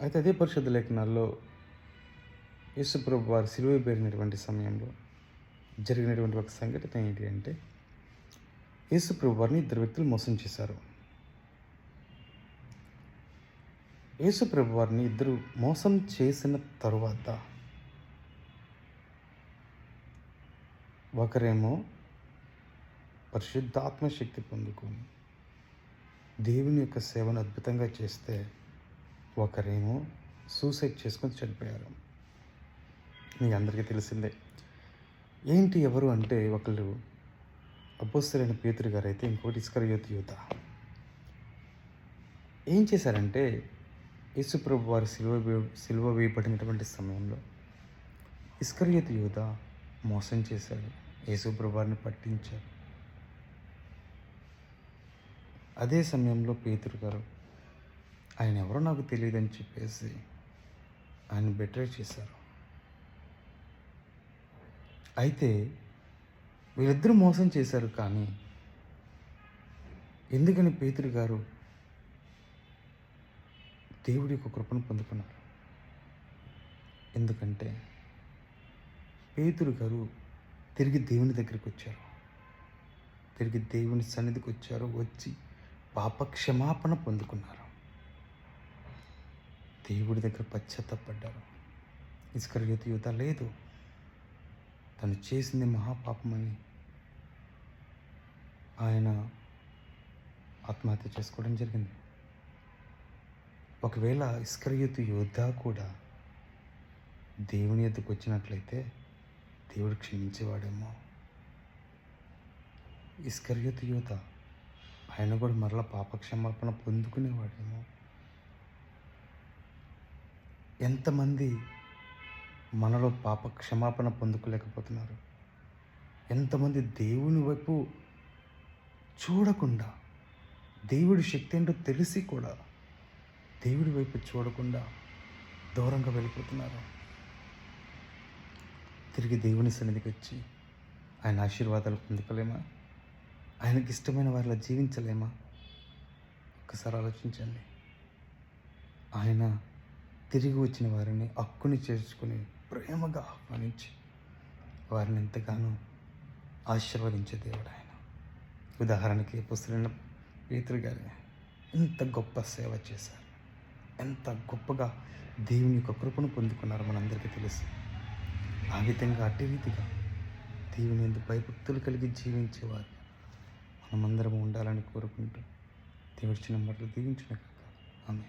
అయితే అదే పరిశుద్ధ లేఖనాల్లో యేసుప్రభు వారు సిలువ పేరినటువంటి సమయంలో జరిగినటువంటి ఒక సంఘటన ఏంటి అంటే యేసుప్రభు వారిని ఇద్దరు వ్యక్తులు మోసం చేశారు. యేసుప్రభు వారిని ఇద్దరు మోసం చేసిన తరువాత ఒకరేమో పరిశుద్ధాత్మ శక్తి పొందుకొని దేవుని యొక్క సేవను అద్భుతంగా చేస్తే ఒకరేమో సూసైడ్ చేసుకొని చనిపోయారు. మీ అందరికీ తెలిసిందే. ఏంటి ఎవరు అంటే ఒకళ్ళు అపోస్తలైన పేతురు గారు అయితే ఇంకోటి ఇస్కరయోతి యువత ఏం చేశారంటే యేసుప్రభు వారు సిలువ సిలువ వేయబడినటువంటి సమయంలో ఇస్కరయోతి యువత మోసం చేశాడు. యేసుప్రభు వారిని పట్టించారు అదే సమయంలో పేతురు గారు ఆయన ఎవరో నాకు తెలియదని చెప్పేసి ఆయన బెటర్ చేశారు. అయితే వీళ్ళిద్దరూ మోసం చేశారు కానీ ఎందుకని పేతురు గారు దేవుడి యొక్క కృపను పొందుకున్నారు? ఎందుకంటే పేతురు గారు తిరిగి దేవుని దగ్గరికి వచ్చారు. తిరిగి దేవుని సన్నిధికి వచ్చారు. వచ్చి పాప క్షమాపణ పొందుకున్నారు. దేవుడి దగ్గర పశ్చాత్తపడ్డారు. ఇస్కర్యోతి యువత లేదు. తను చేసింది మహాపాపమని ఆయన ఆత్మహత్య చేసుకోవడం జరిగింది. ఒకవేళ ఇస్కర్యోతి యోధ కూడా దేవుని ఎద్దుకు వచ్చినట్లయితే దేవుడు క్షమించేవాడేమో. ఇస్కర్యోతి యువత ఆయన కూడా మరలా పాపక్షమాపణ పొందుకునేవాడేమో. ఎంతమంది మనలో పాప క్షమాపణ పొందుకోలేకపోతున్నారు? ఎంతమంది దేవుని వైపు చూడకుండా దేవుడి శక్తి ఏంటో తెలిసి కూడా దేవుడి వైపు చూడకుండా దూరంగా వెళ్ళిపోతున్నారు. తిరిగి దేవుని సన్నిధికి వచ్చి ఆయన ఆశీర్వాదాలు పొందుకోలేమా? ఆయనకి ఇష్టమైన వారిలా జీవించలేమా? ఒక్కసారి ఆలోచించండి. ఆయన తిరిగి వచ్చిన వారిని హక్కుని చేర్చుకుని ప్రేమగా ఆహ్వానించి వారిని ఎంతగానో ఆశీర్వదించే దేవుడు ఆయన. ఉదాహరణకి పుస్తకం పేతురు గారి ఎంత గొప్ప సేవ చేశారు. ఎంత గొప్పగా దేవుని యొక్క కృపను పొందుకున్నారు మనందరికీ తెలుసు. ఆ విధంగా అట్టి రీతిగా దేవుని ఎందుకు భయభక్తులు కలిగి జీవించేవారు మనమందరం ఉండాలని కోరుకుంటూ దేవుడి చిన్న మాటలు దీవించిన ఆమె